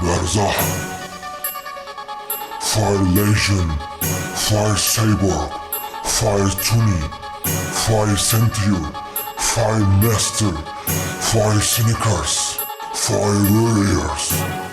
Berzah Fire Legion Fire Saber Fire Tuni Fire Century Fire Master Fire Sneakers Fire Warriors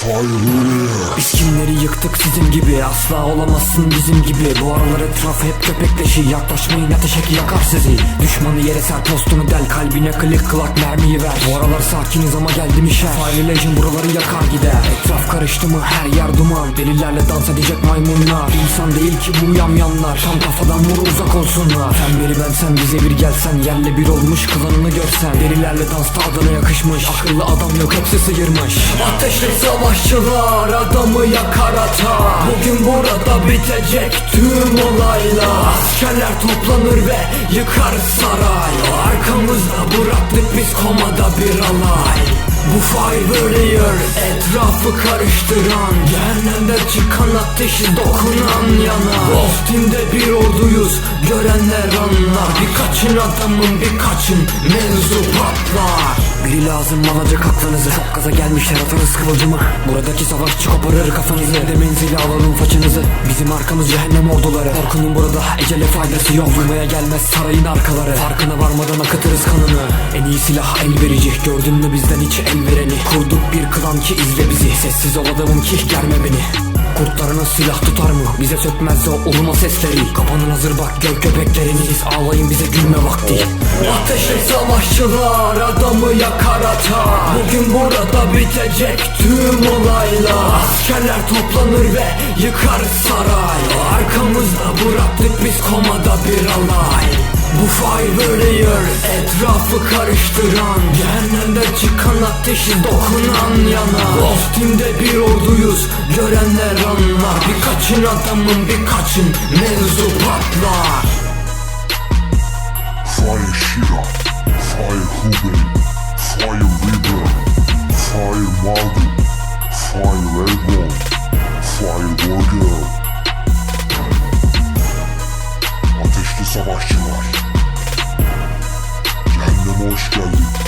Warriors Biz kimleri yıktık sizin gibi? Asla olamazsın bizim gibi. Bu aralar etraf hep köpekleşi Yaklaşmayın ateşe ki yakar sizi. Düşmanı yere ser postunu del Kalbine klik klak mermiyi ver. Bu aralar sakiniz ama geldi mi şer Fire Legion buraları yakar gider. Etraf karıştı mı? Her yer duman Delilerle dans edecek maymunlar. İnsan değil ki bu yamyanlar Tam kafadan vur uzak olsunlar. Sen biri ben sen bize bir gelsen. Yerle bir olmuş klanını görsen. Delilerle dansta adına yakışmış. Akıllı adam yok hepsi sıyırmış. Ateşli savaşçılar adamı yakar atar. Bugün burada bitecek tüm olaylar. Askerler toplanır ve yıkar saray. Arkamızda bıraktık biz komada bir alay. Bu fire warrior etrafı karıştıran. Cehennemde çıkan ateşi dokunan yana. Ghost Team'de bir orduyuz görenler anlar. Birkaçın adamın birkaçın mevzu patlar biri lazım alacak aklınızı. Çok gaza gelmişler atarız kıvılcımı. Buradaki savaşçı koparır kafanızı. De menzili alalım façınızı. Bizim arkamız cehennem orduları. Korkunun burada ecele faydası yok. Vurmaya gelmez sarayın arkaları. Farkına varmadan akıtırız kanını. En iyi silah el verici. Gördün mü bizden hiç el vereni? Kurduk bir klan ki izle bizi. Sessiz ol adamım ki germe beni Kurtlarına silah tutar mı? Bize sökmezse o uluma sesleri. Kapanın hazır bak gör köpekleriniz Ağlayın bize gülme vakti. Ateşli savaşçılar adamı yakar atar. Bugün burada bitecek tüm olaylar. Askerler toplanır ve yıkar saray. Arkamızda bıraktık biz komada bir alay bu fire warrior etrafı karıştıran Cehennemde çıkan ateşi dokunan yana. Ghost Team'de bir orduyuz görenler anlar. Birkaçın adamın birkaçın mevzu patlar. Fire Shira Fire Hubei Fire Reaper Fire Mardu Fire Airborne Fire Warrior hoş geldin